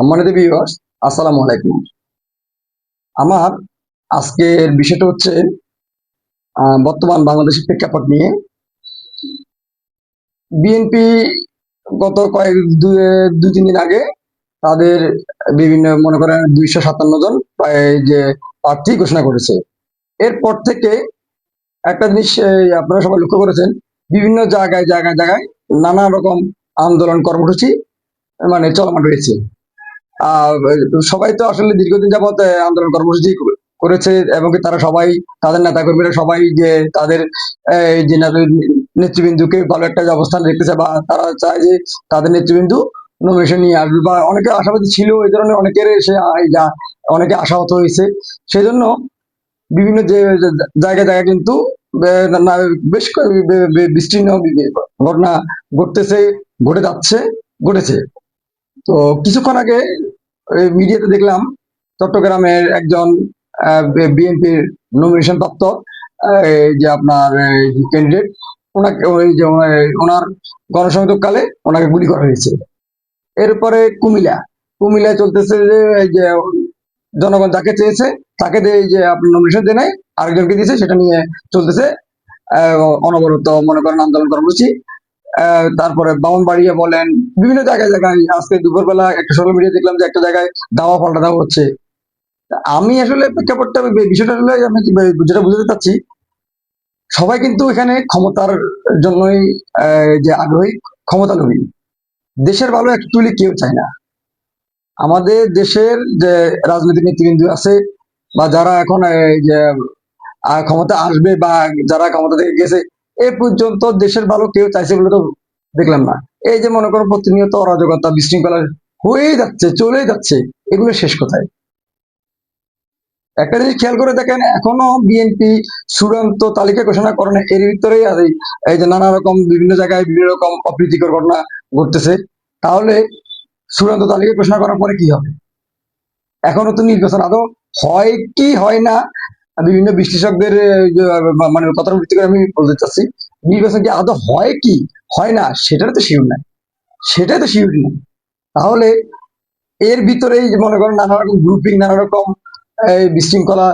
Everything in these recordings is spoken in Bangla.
সম্মানিত ভিউয়ার্স আসসালামু আলাইকুম। আমার আজকের বিষয়টা হচ্ছে বর্তমান বাংলাদেশের প্রেক্ষাপট নিয়ে। বিএনপি গত কয়েক, দুই তিন দিন আগে তাদের বিভিন্ন, মনে করেন দুইশো সাতান্ন জন প্রায় যে প্রার্থী ঘোষণা করেছে। এরপর থেকে একটা জিনিস আপনারা সবাই লক্ষ্য করেছেন, বিভিন্ন জায়গায় জায়গায় জায়গায় নানা রকম আন্দোলন কর্মসূচি মানে চলমান রয়েছে। সবাই তো আসলে দীর্ঘদিন যাবত আন্দোলন কর্মসূচি করেছে এবং তারা সবাই, তাদের নেতা কর্মীরা সবাই যে তাদের যে নেতৃবৃন্দুকে ভালো একটা অবস্থান রেখেছে বা তারা চায় যে তাদের নেতৃবৃন্দু নমিনেশন নিয়ে আসবে বা অনেকে আশাবাদী ছিল এই ধরনের অনেকের সে অনেকে আশাহত হয়েছে। সেই জন্য বিভিন্ন যে জায়গায় জায়গায় কিন্তু বেশ বিস্তীর্ণ ঘটনা ঘটতেছে, ঘটে যাচ্ছে, ঘটেছে। তো কিছুক্ষণ আগে মিডিয়াতে দেখলাম চট্টগ্রামের একজন বিএনপির নমিনেশন প্রাপ্ত যে আপনার ক্যান্ডিডেট ওনাকে, ওই যে ওনার- গণসংযোগকালে ওনাকে গুলি করা হয়েছে। এরপরে কুমিল্লা, কুমিল্লায় চলতেছে যে জনগণ যাকে চেয়েছে, তাকে দিয়ে যে আপনার নমিনেশন দেয় নাই, আরেকজনকে দিয়েছে, সেটা নিয়ে চলতেছে অনবরত মনে করেন আন্দোলন কর্মসূচি। তারপরে বামনবাড়িয়া বলেন, বিভিন্ন জায়গায় জায়গায়, আজকে দুপুরবেলা একটা সোশ্যাল মিডিয়া দেখলাম যে একটা জায়গায় দাওয়া পাল্টা দেওয়া হচ্ছে। আমি আসলে প্রেক্ষাপটটা বিষয়টা আসলে আমি যেটা বুঝতে চাচ্ছি, সবাই কিন্তু এখানে ক্ষমতার জন্যই যে আগ্রহী ক্ষমতা লোভী দেশের ভালো অ্যাকচুয়ালি কেউ চায় না। আমাদের দেশের যে রাজনৈতিক নেতৃবৃন্দ আছে, বা যারা এখন যে ক্ষমতা আসবে বা যারা ক্ষমতা থেকে গেছে এ পর্যন্ত দেশের ভালো কেউ চাইছে বলে তো দেখলাম না। এই যে মনে করো প্রতিনিয়ত অরাজকতা, বিশৃঙ্খলা হয়েই যাচ্ছে, চলেই যাচ্ছে, এগুলো শেষ কোথায়? একটা জিনিস খেয়াল করে দেখেন, এখনও বিএনপি চূড়ান্ত তালিকা ঘোষণা করে না এর ভিতরেই আছে এই যে নানা রকম বিভিন্ন জায়গায় বিভিন্ন রকম অপ্রীতিকর ঘটনা ঘটতেছে। তাহলে চূড়ান্ত তালিকা ঘোষণা করার পরে কি হবে? এখনও তো নির্বাচন আদৌ হয় কি হয় না বিভিন্ন বিশ্লেষকদের যে, মানে কথার ভিত্তি করে আমি বলতে চাচ্ছি নির্বাচন কি আদৌ হয় কি? হয় না সেটার তো শিওর নাই। সেটাই তো শিওর নেই। তাহলে এর ভিতরেই যে মনে করেন নানা রকম গ্রুপিং নানা রকম বিশৃঙ্খলা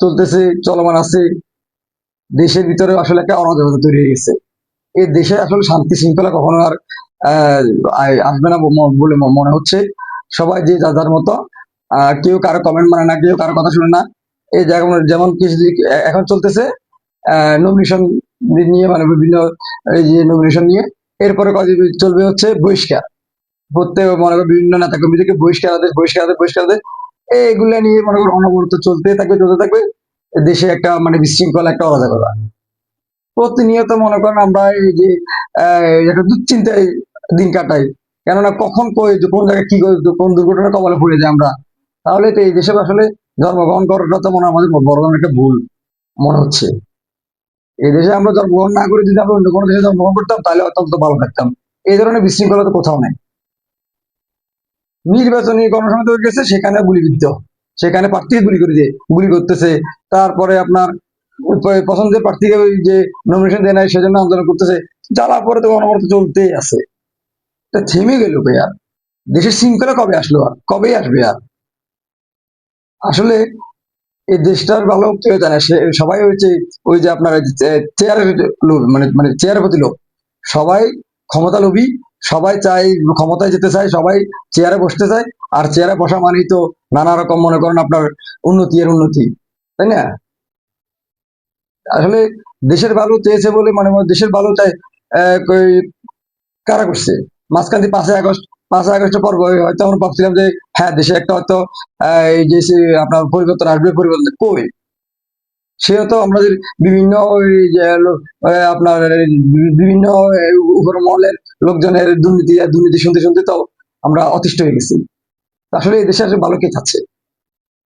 চলতেছে চলমান আছে দেশের ভিতরে আসলে একটা অরাজকতা তৈরি হয়ে গেছে। এই দেশে আসলে শান্তি শৃঙ্খলা কখনো আর আসবে না বলে মনে হচ্ছে। সবাই যে যার যার মতো কেউ কারও কমেন্ট মানে না কেউ কারও কথা শুনে না। এই যেমন যেমন এখন চলতেছে নমিনেশন নিয়ে মানে বিভিন্ন, এই যে নমিনেশন নিয়ে। এরপরে কদিন চলবে হচ্ছে বহিষ্কার। প্রত্যেক, মনে করো, বিভিন্ন নেতা কর্মীদেরকে বহিষ্কার আদেশ বহিষ্কার আদেশ বহিষ্কার আদেশ। এইগুলা নিয়ে, মনে করো, অনবরত চলতে থাকবে চলতে থাকবে। দেশে একটা মানে বিশৃঙ্খলা, একটা অরাজকতা প্রতিনিয়ত মনে করেন আমরা এই যে একটা দুশ্চিন্তায় দিন কাটাই। কেননা কখন কোন জায়গায় কি কোন দুর্ঘটনা কবলে পড়ে যায় আমরা। তাহলে তো এই দেশে আসলে জন্মগ্রহণ করাটা তো মনে আমাদের বড় ধরনের একটা ভুল, মনে হচ্ছে। এই দেশে আমরা জন্মগ্রহণ না করে যদি আমরা অন্য কোনো দেশে জন্মগ্রহণ করতাম, তাহলে অত্যন্ত ভালো থাকতাম। এই ধরনের বিশৃঙ্খলা তো কোথাও নেই। নির্বাচনী গণসংহত গেছে, সেখানে গুলিবিদ্ধ সেখানে প্রার্থীকে গুলি করে দিয়ে গুলি করতেছে। তারপরে আপনার পছন্দের প্রার্থীকে ওই যে নমিনেশন দেয় নাই, সেজন্য আন্দোলন করতেছে। জ্বালা পরে তো অনবরত চলতেই আছে। এটা থেমে গেল কে আর? দেশের শৃঙ্খলা কবে আসলো আর? কবে আসবে আর? আসলে এই দেশটার ভালো কেউ জানে সবাই হচ্ছে ওই যে আপনার চেয়ারের লোভ মানে মানে চেয়ারের প্রতি লোভ সবাই ক্ষমতা লোভী সবাই চায় ক্ষমতায় যেতে চায়, সবাই চেয়ারে বসতে চায়। আর চেয়ারে বসা মানেই তো নানা রকম মনে করেন আপনার উন্নতি এর উন্নতি, তাই না? আসলে দেশের ভালো চেয়েছে বলে মানে দেশের ভালো চাই কারা করছে? মাঝখান দিয়ে পাঁচই আগস্ট, পাঁচই আগস্টের পর হয়তো আমরা ভাবছিলাম যে হ্যাঁ দেশে একটা হয়তো এই যে আপনার পরিবর্তন আসবে, পরিবর্তন কই? সেও তো আমাদের বিভিন্ন ওই যে আপনার বিভিন্ন উপর মহলের লোকজনের দুর্নীতি, আর দুর্নীতি শুনতে শুনতে তো আমরা অতিষ্ঠ হয়ে গেছি। আসলে এই দেশে আসলে ভালো কে চাচ্ছে?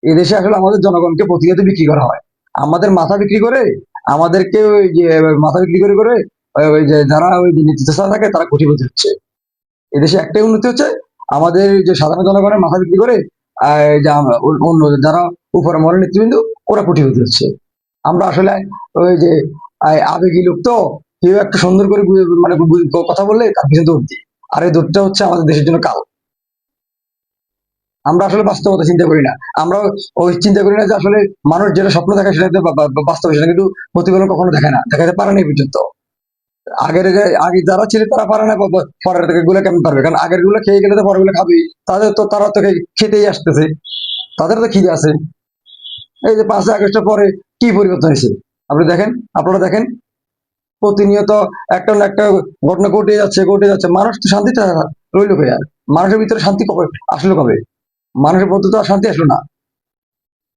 এই দেশে আসলে আমাদের জনগণকে প্রতিনিয়ত বিক্রি করা হয়। আমাদের মাথা বিক্রি করে, আমাদেরকে ওই যে, মাথা বিক্রি করে করে ওই- যে যারা ওই নেতৃত্ব থাকে, তারা কোটিপতি হচ্ছে। এদেশে একটাই উন্নতি হচ্ছে আমাদের যে সাধারণ জনগণের মাথা বিক্রি করে অন্য- যারা উপরে মহলের নেতৃবৃন্দ, ওরা কোটিপতি হচ্ছে আমরা আসলে ওই যে আবেগী লোক তো, কেউ একটা সুন্দর করে মানে কথা বললে তার পিছনে দৌড় দিই। আর এই দৌড়টা হচ্ছে আমাদের দেশের জন্য কাল। আমরা আসলে বাস্তবতা চিন্তা করি না। আমরা ওই চিন্তা করি না যে আসলে মানুষ যেটা স্বপ্ন দেখে সেটা বাস্তব সেটা কিন্তু প্রতিফলন কখনো দেখে না। দেখাতে পারে না এই পর্যন্ত। আগের আগে যারা ছিল তারা পারে না পরের থেকে গুলো কেমন পারবে? কারণ আগেরগুলো খেয়ে গেলে তো পরেরগুলো খাবেই। তাদের তো, তারা তো খেতেই আসতেছে। তাদের তো খিদে আছে। এই যে পাঁচই আগস্টের পরে কি পরিবর্তন হয়েছে? আপনি দেখেন, আপনারা দেখেন। প্রতিনিয়ত একটা না একটা ঘটনা ঘটে যাচ্ছে ঘটে যাচ্ছে। মানুষ তো শান্তিতে রইল কই আর? মানুষের ভিতরে শান্তি কবে আসলো কবে? মানুষের মধ্যে তো আর শান্তি আসলো না।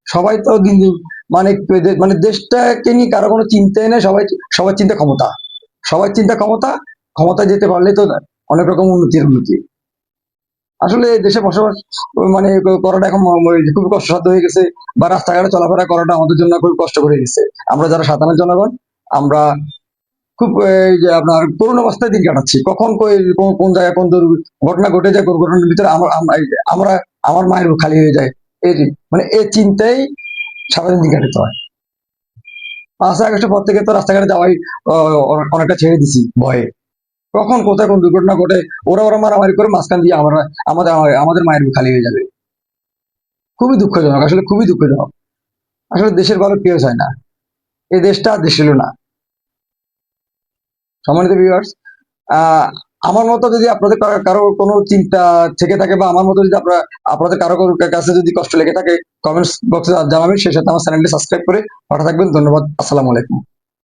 সবাই তো দিন মানে মানে দেশটাকে নিয়ে কারও কোনো চিন্তাই নেই, সবাই, সবার চিন্তা ক্ষমতা। সবার চিন্তা ক্ষমতা ক্ষমতা যেতে পারলে তো অনেক রকম উন্নতির উন্নতি আসলে দেশে বসবাস মানে করাটা এখন খুব কষ্টসাধ্য হয়ে গেছে, বা রাস্তাঘাটে চলাফেরা করাটা আমাদের জন্য খুব কষ্ট করে গেছে। আমরা যারা সাধারণ জনগণ, আমরা খুব আপনার করুণ অবস্থায় দিন কাটাচ্ছি। কখন কোন জায়গায় কোন ঘটনা ঘটে যায় কোন ঘটনার ভিতরে আমরা আমার মায়ের খালি হয়ে যায়। এই মানে এই চিন্তাই সারাদিন দিন কাটাতে হয়। পাঁচই আগস্টের পর থেকে তো রাস্তাঘাটে যাওয়াই অনেকটা ছেড়ে দিছি ভয়ে। কখন, কোথায় কোন দুর্ঘটনা ঘটে, ওরা ওরা মারামারি করে মাঝখান দিয়ে আমরা, আমাদের আমাদের মায়ের খালি হয়ে যাবে। খুবই দুঃখজনক, আসলে খুবই দুঃখজনক। আসলে দেশের ভালো কেউ চায় না। এই দেশটা দেশ ছিল না। সম্মানিত ভিউয়ার্স আমার মতো যদি আপনাদের কারো- কোনো চিন্তা থেকে থাকে বা আমার মতো যদি আপনারা, আপনাদের কারও কারও কাছে যদি কষ্ট লেগে থাকে কমেন্টস বক্সে জানাবেন। সেই সাথে আমার চ্যানেলটি সাবস্ক্রাইব করে পাঠা থাকবেন। ধন্যবাদ। আসসালামু আলাইকুম।